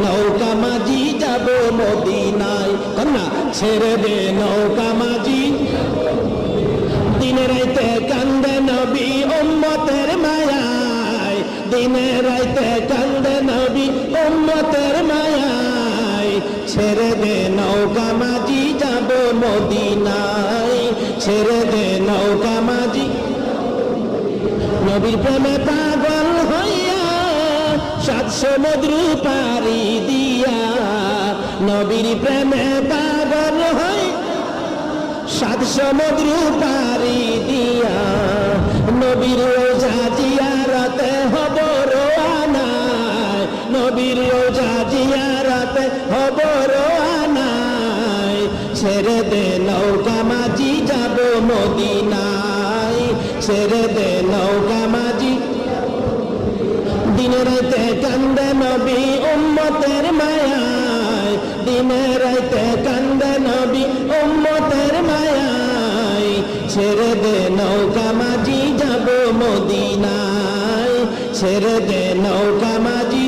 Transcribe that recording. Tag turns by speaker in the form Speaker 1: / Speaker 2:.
Speaker 1: নৌকা মাঝি যাব মদিনায়। কন্যা, ছেড়ে দে নৌকা মাঝি। দিনে রাইতে কান্দে নবী উম্মতের মায়ায়। দিনে রাইতে কান্দে নবী উম্মতের মায়ায়। ছেড়ে দে নৌকা মাঝি যাব মদিনায়। ছেড়ে দে নৌকা মাঝি। নবীর প্রেমে হইয়া সাত সমুদ্র পারি দিয়া। নবীর প্রেমে পাগল হই। সাত সমুদ্র পারি দিয়া। নবীর জিয়ারতে হব রোয়ানায়। নবীর জিয়ারতে হব রোয়ানায়। ছেড়ে দে নৌকা মাঝি, যাব মদিনায়। ছেড়ে দে নৌকা মাঝি রাইতে কান্দে নবী উম্মতের মায়ায়। দিনে রাইতে কান্দে নবী উম্মতের মায়ায়। ছেড়ে দে নৌকা মাঝি, যাব মদিনায়। ছেড়ে দে নৌকা মাঝি